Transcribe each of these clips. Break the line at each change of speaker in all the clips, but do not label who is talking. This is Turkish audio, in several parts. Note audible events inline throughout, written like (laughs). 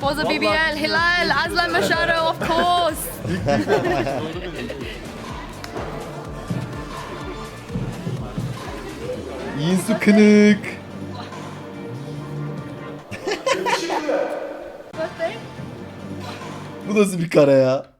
For the BBL, Hilal, Aslan Machado, of course.
Yinsu kınık. Bu nasıl bir kara ya?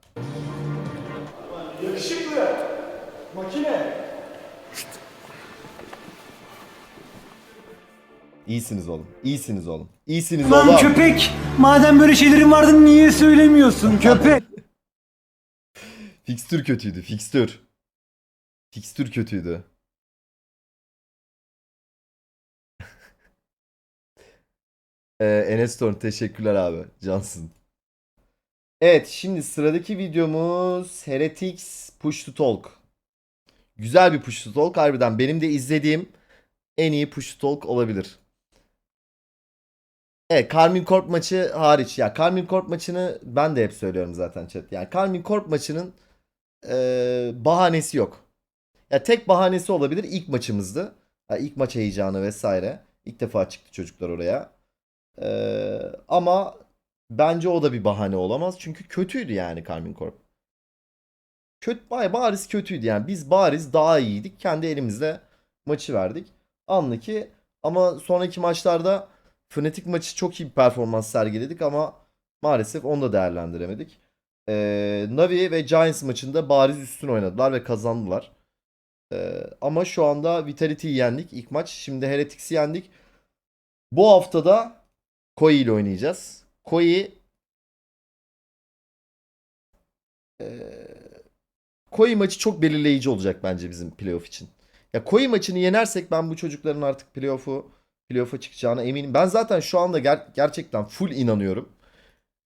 İyisiniz oğlum. İyisiniz oğlum. İyisiniz
Lan
oğlum.
köpek! Madem böyle şeylerin vardı niye söylemiyorsun köpek? (laughs)
Fikstür kötüydü. Fikstür. Fikstür kötüydü. (laughs) ee, Enes Torn teşekkürler abi. Cansın. Evet şimdi sıradaki videomuz Heretics Push to Talk. Güzel bir Push to Talk harbiden. Benim de izlediğim en iyi Push to Talk olabilir. Evet Karmin Corp maçı hariç. Ya Karmin Corp maçını ben de hep söylüyorum zaten chat. Yani Karmin Corp maçının eee, bahanesi yok. Ya tek bahanesi olabilir ilk maçımızdı. Ya ilk maç heyecanı vesaire. İlk defa çıktı çocuklar oraya. Eee, ama bence o da bir bahane olamaz. Çünkü kötüydü yani Karmin Corp. Kötü, bariz kötüydü yani. Biz bariz daha iyiydik. Kendi elimizle maçı verdik. Anlı ki ama sonraki maçlarda Fnatic maçı çok iyi bir performans sergiledik ama maalesef onu da değerlendiremedik. Ee, Navi ve Giants maçında bariz üstün oynadılar ve kazandılar. Ee, ama şu anda Vitality'yi yendik ilk maç. Şimdi Heretics'i yendik. Bu haftada Koi ile oynayacağız. Koi ee, Koi maçı çok belirleyici olacak bence bizim playoff için. Ya Koi maçını yenersek ben bu çocukların artık playoff'u playoff'a çıkacağına eminim. Ben zaten şu anda ger- gerçekten full inanıyorum.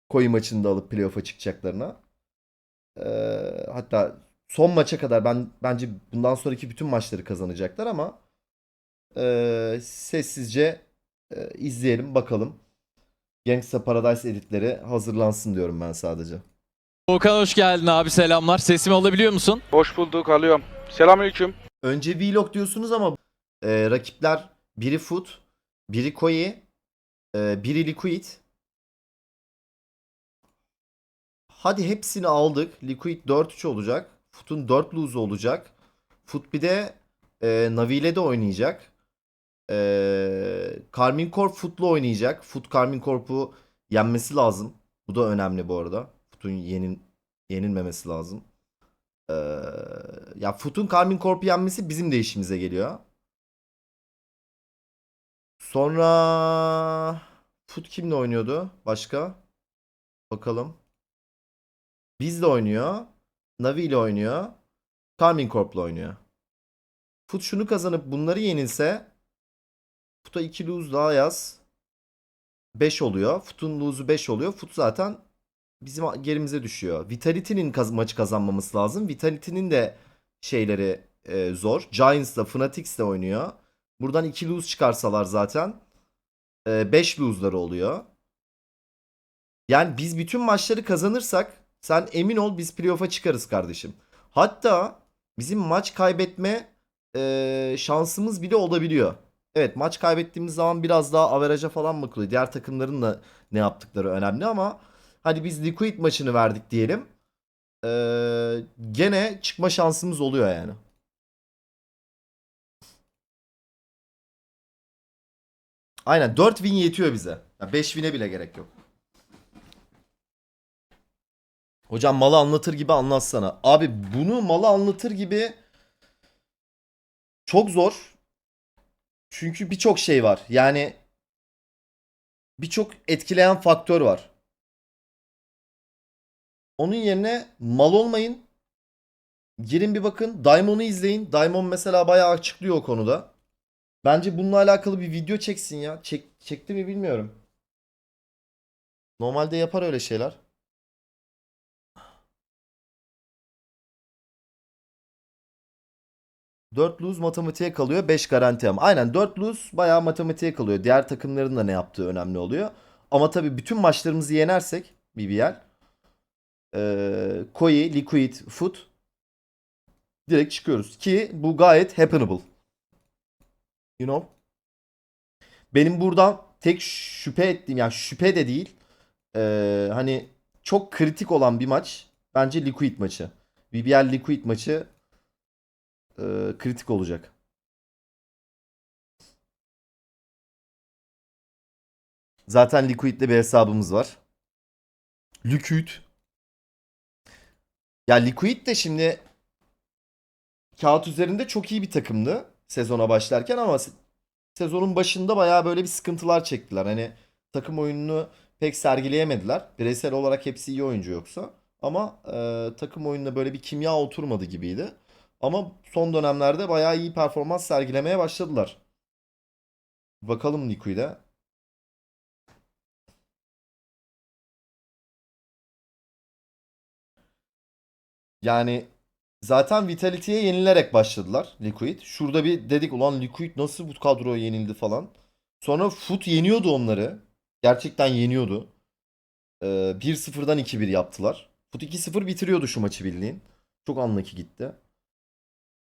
Koi maçını da alıp playoff'a çıkacaklarına. Ee, hatta son maça kadar ben bence bundan sonraki bütün maçları kazanacaklar ama ee, sessizce ee, izleyelim bakalım. Gangsta Paradise editleri hazırlansın diyorum ben sadece.
Volkan hoş geldin abi selamlar. Sesimi alabiliyor musun?
Hoş bulduk alıyorum. Selamünaleyküm.
Önce vlog diyorsunuz ama e, rakipler biri Foot, biri Koi, e, biri Liquid. Hadi hepsini aldık. Liquid 4-3 olacak. Foot'un 4 lose olacak. Foot bir de e, Navi de oynayacak. E, Karmin Corp Foot'la oynayacak. Foot Karmin Corp'u yenmesi lazım. Bu da önemli bu arada. Foot'un yenin, yenilmemesi lazım. Ee, ya Foot'un Karmin Corp'u yenmesi bizim de işimize geliyor. Sonra Foot kimle oynuyordu? Başka? Bakalım. Bizle oynuyor. Navi ile oynuyor. Karmin Corp'la oynuyor. Foot şunu kazanıp bunları yenilse Foot'a 2 lose daha yaz. 5 oluyor. Foot'un lose'u 5 oluyor. Foot zaten bizim gerimize düşüyor. Vitality'nin kaz- maçı kazanmaması lazım. Vitality'nin de şeyleri e, zor. Giants'la Fnatic'le oynuyor. Buradan 2 lose çıkarsalar zaten 5 lose'ları oluyor. Yani biz bütün maçları kazanırsak sen emin ol biz playoff'a çıkarız kardeşim. Hatta bizim maç kaybetme e, şansımız bile olabiliyor. Evet maç kaybettiğimiz zaman biraz daha averaja falan bakılıyor. Diğer takımların da ne yaptıkları önemli ama Hadi biz Liquid maçını verdik diyelim. Ee, gene çıkma şansımız oluyor yani. Aynen 4 win yetiyor bize. Ya 5 win'e bile gerek yok. Hocam malı anlatır gibi anlatsana. Abi bunu malı anlatır gibi çok zor. Çünkü birçok şey var. Yani birçok etkileyen faktör var. Onun yerine mal olmayın. Girin bir bakın. Daimon'u izleyin. Daimon mesela bayağı açıklıyor o konuda. Bence bununla alakalı bir video çeksin ya. Çek, çekti mi bilmiyorum. Normalde yapar öyle şeyler. Dört lose matematiğe kalıyor. 5 garanti ama. Aynen 4 lose bayağı matematiğe kalıyor. Diğer takımların da ne yaptığı önemli oluyor. Ama tabii bütün maçlarımızı yenersek BBL e, Koi, Liquid, Foot direkt çıkıyoruz. Ki bu gayet happenable. You know. Benim buradan tek şüphe ettiğim yani şüphe de değil. Ee, hani çok kritik olan bir maç bence Liquid maçı. BBL Liquid maçı e, kritik olacak. Zaten Liquid'le bir hesabımız var. Liquid. Ya Liquid de şimdi kağıt üzerinde çok iyi bir takımdı sezona başlarken ama se- sezonun başında bayağı böyle bir sıkıntılar çektiler. Hani takım oyununu pek sergileyemediler. Bireysel olarak hepsi iyi oyuncu yoksa. Ama e, takım oyununa böyle bir kimya oturmadı gibiydi. Ama son dönemlerde bayağı iyi performans sergilemeye başladılar. Bakalım Liquid'e. Yani zaten Vitality'ye yenilerek başladılar Liquid. Şurada bir dedik ulan Liquid nasıl bu kadroya yenildi falan. Sonra Foot yeniyordu onları. Gerçekten yeniyordu. Ee, 1-0'dan 2-1 yaptılar. Foot 2-0 bitiriyordu şu maçı bildiğin. Çok anlaki gitti.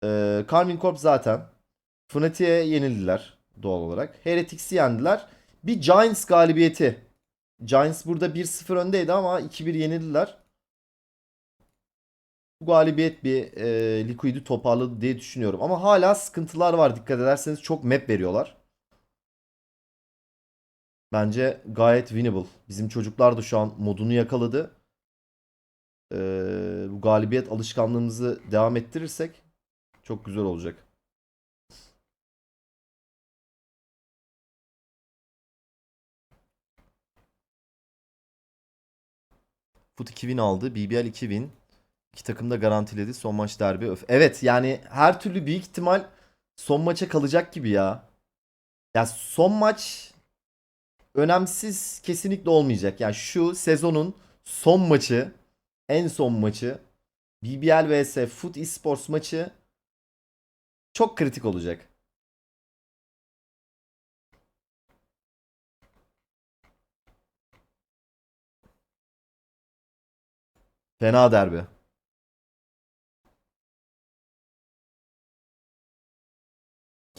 Ee, Carmine Corp zaten. Fnatic'e yenildiler doğal olarak. Heretics'i yendiler. Bir Giants galibiyeti. Giants burada 1-0 öndeydi ama 2-1 yenildiler. Bu galibiyet bir e, Liquid'i toparladı diye düşünüyorum. Ama hala sıkıntılar var. Dikkat ederseniz çok map veriyorlar. Bence gayet winnable. Bizim çocuklar da şu an modunu yakaladı. Ee, bu galibiyet alışkanlığımızı devam ettirirsek çok güzel olacak. Foot 2000 aldı. BBL 2000. İki takım da garantiledi. Son maç derbi. Öf. Evet yani her türlü büyük ihtimal son maça kalacak gibi ya. Ya son maç önemsiz kesinlikle olmayacak. Yani şu sezonun son maçı, en son maçı BBL vs Foot Esports maçı çok kritik olacak. Fena derbi.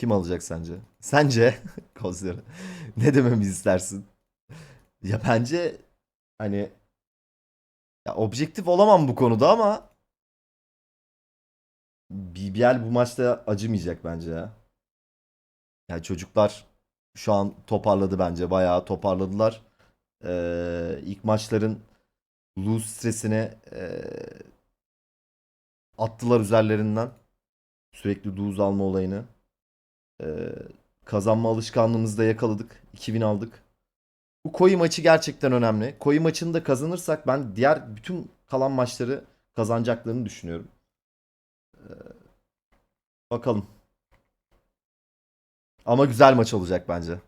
Kim alacak sence? Sence (laughs) Kozları ne dememi istersin? Ya bence hani ya objektif olamam bu konuda ama BBL bu maçta acımayacak bence ya. Ya çocuklar şu an toparladı bence. Bayağı toparladılar. Ee, ilk maçların lose stresine ee, attılar üzerlerinden. Sürekli lose alma olayını. Ee, kazanma alışkanlığımızı da yakaladık. 2000 aldık. Bu koyu maçı gerçekten önemli. Koyu maçını da kazanırsak ben diğer bütün kalan maçları kazanacaklarını düşünüyorum. Ee, bakalım. Ama güzel maç olacak bence.